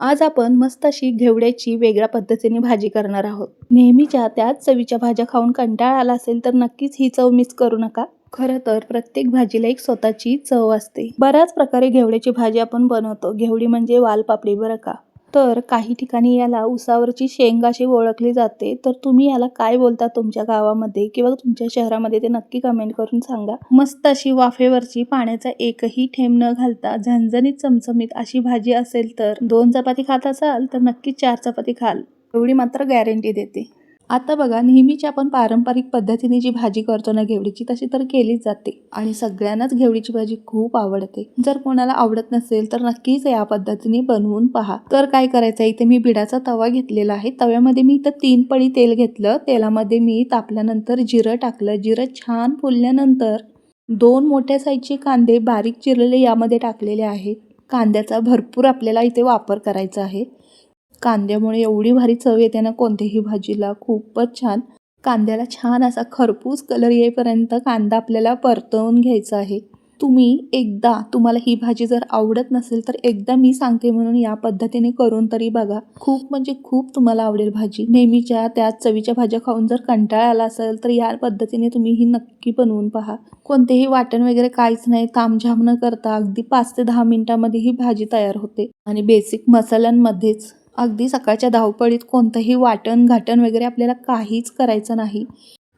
आज आपण मस्त अशी घेवड्याची वेगळ्या पद्धतीने भाजी करणार आहोत. नेहमीच्या त्याच चवीच्या भाज्या खाऊन कंटाळा आला असेल तर नक्कीच ही चव मिस करू नका. खरं तर प्रत्येक भाजीला एक स्वतःची चव असते. बऱ्याच प्रकारे घेवड्याची भाजी आपण बनवतो. घेवडी म्हणजे वालपापडी बरं का? तर काही ठिकाणी याला उसावरची शेंग अशी ओळखली जाते. तर तुम्ही याला काय बोलता तुमच्या गावामध्ये किंवा तुमच्या शहरामध्ये ते नक्की कमेंट करून सांगा. मस्त अशी वाफेवरची पाण्याचा एकही थेंब न घालता झणझणीत चमचमीत अशी भाजी असेल तर दोन चपाती खात असाल तर नक्की चार चपाती खाल. एवढी मात्र गॅरंटी देते. आता बघा नेहमीची आपण पारंपरिक पद्धतीने जी भाजी करतो ना घेवडीची तशी तर केलीच जाते. आणि सगळ्यांनाच घेवडीची भाजी खूप आवडते. जर कोणाला आवडत नसेल तर नक्कीच या पद्धतीने बनवून पहा. तर काय करायचं इथे मी बिडाचा तवा घेतलेला आहे. तव्यामध्ये मी इथं तीन पळी तेल घेतलं. तेलामध्ये मी तापल्यानंतर जिरं टाकलं. जिरं छान फुलल्यानंतर दोन मोठ्या साईजचे कांदे बारीक चिरलेले यामध्ये टाकलेले आहेत. कांद्याचा भरपूर आपल्याला इथे वापर करायचा आहे. कांद्यामुळे एवढी भारी चव येते ना कोणत्याही भाजीला. खूपच छान. कांद्याला छान असा खरपूस कलर येईपर्यंत कांदा आपल्याला परतवून घ्यायचा आहे. तुम्ही एकदा तुम्हाला ही भाजी जर आवडत नसेल तर एकदा मी सांगते म्हणून या पद्धतीने करून तरी बघा. खूप म्हणजे खूप तुम्हाला आवडेल भाजी. नेहमीच्या त्याच चवीच्या भाज्या खाऊन जर कंटाळा आला असेल तर या पद्धतीने तुम्ही ही नक्की बनवून पहा. कोणतेही वाटण वगैरे काहीच नाही. तामझाम न करता अगदी पाच ते दहा मिनिटांमध्ये ही भाजी तयार होते. आणि बेसिक मसाल्यांमध्येच. अगदी सकाळच्या धावपळीत कोणतंही वाटण घाटण वगैरे आपल्याला काहीच करायचं नाही.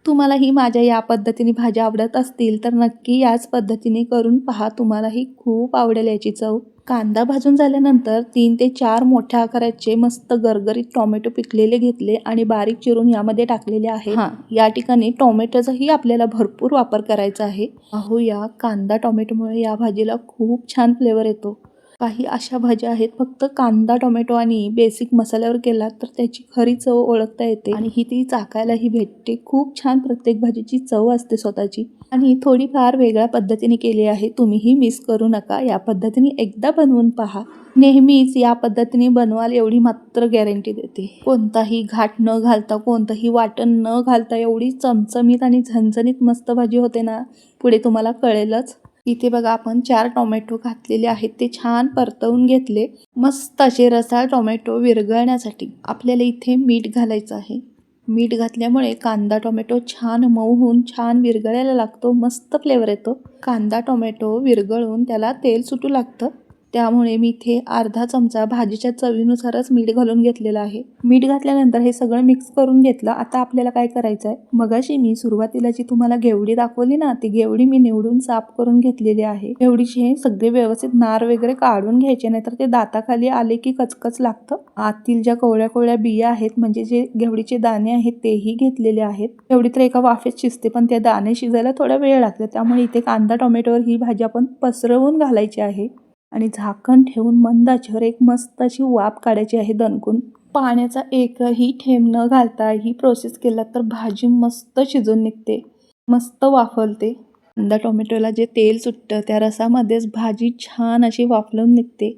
तुम्हालाही माझ्या या पद्धतीने भाज्या आवडत असतील तर नक्की याच पद्धतीने करून पहा. तुम्हालाही खूप आवडेल याची चव. कांदा भाजून झाल्यानंतर तीन ते चार मोठ्या आकाराचे मस्त गरगरीत टोमॅटो पिकलेले घेतले आणि बारीक चिरून यामध्ये टाकलेले आहे. हां. या ठिकाणी टोमॅटोचाही आपल्याला भरपूर वापर करायचा आहे. अहो या कांदा टोमॅटोमुळे या भाजीला खूप छान फ्लेवर येतो. काही अशा भाज्या आहेत फक्त कांदा टोमॅटो आणि बेसिक मसाल्यावर केला तर त्याची खरी चव ओळखता येते. आणि ही ती चाकायलाही भेटते. खूप छान प्रत्येक भाजीची चव असते स्वतःची. आणि थोडीफार वेगळ्या पद्धतीने केली आहे. तुम्हीही मिस करू नका. या पद्धतीने एकदा बनवून पहा. नेहमीच या पद्धतीने बनवाल एवढी मात्र गॅरंटी देते. कोणताही घाट न घालता कोणतंही वाटण न घालता एवढी चमचमीत आणि झणझणीत मस्त भाजी होते ना? पुढे तुम्हाला कळेलच. इथे बघा आपण चार टोमॅटो घातलेले आहेत. ते छान परतवून घेतले. मस्त असे रसाळ टोमॅटो विरघळण्यासाठी आपल्याला इथे मीठ घालायचं आहे. मीठ घातल्यामुळे कांदा टोमॅटो छान मऊ होऊन छान विरघळायला लागतो. मस्त फ्लेवर येतो. कांदा टोमॅटो विरघळून त्याला तेल सुटू लागतं. त्यामुळे मी इथे अर्धा चमचा भाजीच्या चवीनुसारच मीठ घालून घेतलेलं आहे. मीठ घातल्यानंतर हे सगळं मिक्स करून घेतलं. आता आपल्याला काय करायचं आहे मगाशी मी सुरुवातीला जी तुम्हाला घेवडी दाखवली ना ती घेवडी मी निवडून साफ करून घेतलेली आहे. घेवडीचे हे सगळे व्यवस्थित नार वगैरे काढून घ्यायचे नाहीतर ते दाताखाली आले की कचकच लागतं. आतील ज्या कोवळ्या कोवळ्या बिया आहेत म्हणजे जे घेवडीचे दाणे आहेत तेही घेतलेले आहेत. घेवडी तर एका वाफेत शिजते पण त्या दाणे शिजायला थोडा वेळ लागतो. त्यामुळे इथे कांदा टोमॅटोवर ही भाजी आपण पसरवून घालायची आहे. आणि झाकण ठेवून मंदाच्यावर एक मस्त अशी वाफ काढायची आहे दणकून. पाण्याचा एकही थेंब न घालता ही प्रोसेस केला तर भाजी मस्त शिजून निघते. मस्त वाफलते. कांदा टोमॅटोला जे तेल सुटतं त्या रसामध्येच भाजी छान अशी वाफलून निघते.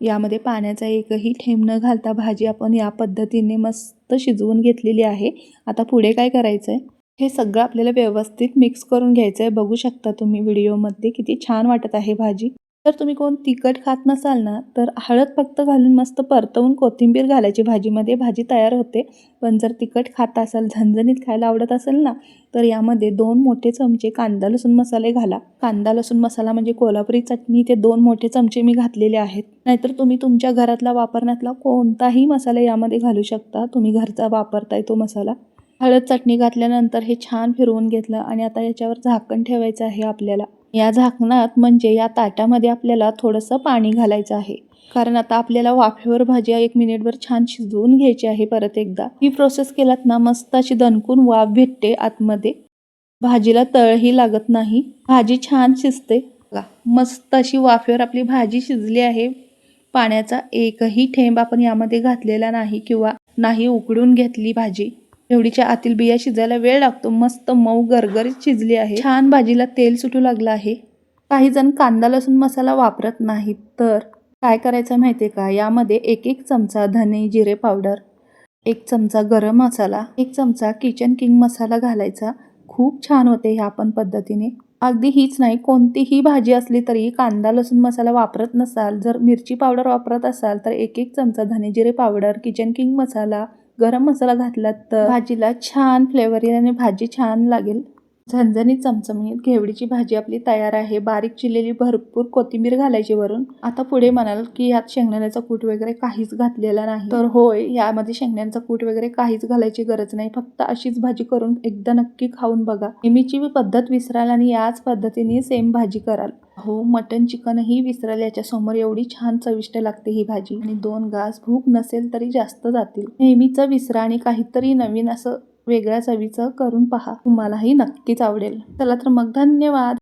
यामध्ये पाण्याचा एकही थेंब न घालता भाजी आपण या पद्धतीने मस्त शिजवून घेतलेली आहे. आता पुढे काय करायचं आहे हे सगळं आपल्याला व्यवस्थित मिक्स करून घ्यायचं आहे बघू शकता तुम्ही व्हिडिओमध्ये किती छान वाटत आहे भाजी. जर तुम्ही कोण तिखट खात नसाल ना तर हळद फक्त घालून मस्त परतवून कोथिंबीर घालायची. भाजीमध्ये भाजी तयार होते. पण जर तिखट खात असाल झणझणीत खायला आवडत असेल ना तर यामध्ये दोन मोठे चमचे कांदा लसूण मसाले घाला. कांदा लसूण मसाला म्हणजे कोल्हापुरी चटणी. ते दोन मोठे चमचे मी घातलेले आहेत. नाहीतर तुम्ही तुमच्या घरातला वापरण्यातला कोणताही मसाला यामध्ये घालू शकता. तुम्ही घरचा वापरताय तो मसाला. हळद चटणी घातल्यानंतर हे छान फिरवून घेतलं आणि आता याच्यावर झाकण ठेवायचं आहे आपल्याला. या झाकणात म्हणजे या ताटामध्ये आपल्याला थोडंसं पाणी घालायचं आहे. कारण आता आपल्याला वाफेवर भाजी एक मिनिटभर छान शिजवून घ्यायची आहे परत एकदा. ही प्रोसेस केलात ना मस्त अशी दणकून वाफ भेटते आतमध्ये. भाजीला तळही लागत नाही. भाजी छान शिजते. मस्त अशी वाफेवर आपली भाजी शिजली आहे. पाण्याचा एकही थेंब आपण यामध्ये घातलेला नाही किंवा नाही उकडून घेतली भाजी. एवढीच्या आतील बिया शिजायला वेळ लागतो. मस्त मऊ गरगरीत शिजली आहे. छान भाजीला तेल सुटू लागलं आहे. काही जण कांदा लसूण मसाला वापरत नाहीत. तर काय करायचं माहिती आहे का? यामध्ये एक एक चमचा धने जिरे पावडर एक चमचा गरम मसाला एक चमचा किचन किंग मसाला घालायचा. खूप छान होते ह्या पण पद्धतीने. अगदी हीच नाही कोणतीही भाजी असली तरी कांदा लसूण मसाला वापरत नसाल जर मिरची पावडर वापरत असाल तर एक एक चमचा धने जिरे पावडर किचन किंग मसाला गरम मसाला घातलात तर? भाजीला छान फ्लेवर येईल आणि भाजी छान लागेल. झणझणीत चमचमीत घेवडीची भाजी आपली तयार आहे. बारीक चिरलेली भरपूर कोथिंबीर घालायची वरून. आता पुढे म्हणाल की यात शेंगदाण्याचा कूट वगैरे काहीच घातलेला नाही. तर होय यामध्ये शेंगदाण्याचा कूट वगैरे काहीच घालायची गरज नाही. फक्त अशीच भाजी करून एकदा नक्की खाऊन बघा. नेहमीची पद्धत विसराल आणि याच पद्धतीने सेम भाजी कराल. हो मटन चिकनही विसराल. याच्या समोर एवढी छान चविष्ट लागते ही भाजी. आणि दोन घास भूक नसेल तरी जास्त जातील. नेहमीचा विसरा आणि काहीतरी नवीन असं वेगळ्या चवीचं करून पहा. तुम्हालाही नक्कीच आवडेल. चला तर मग धन्यवाद.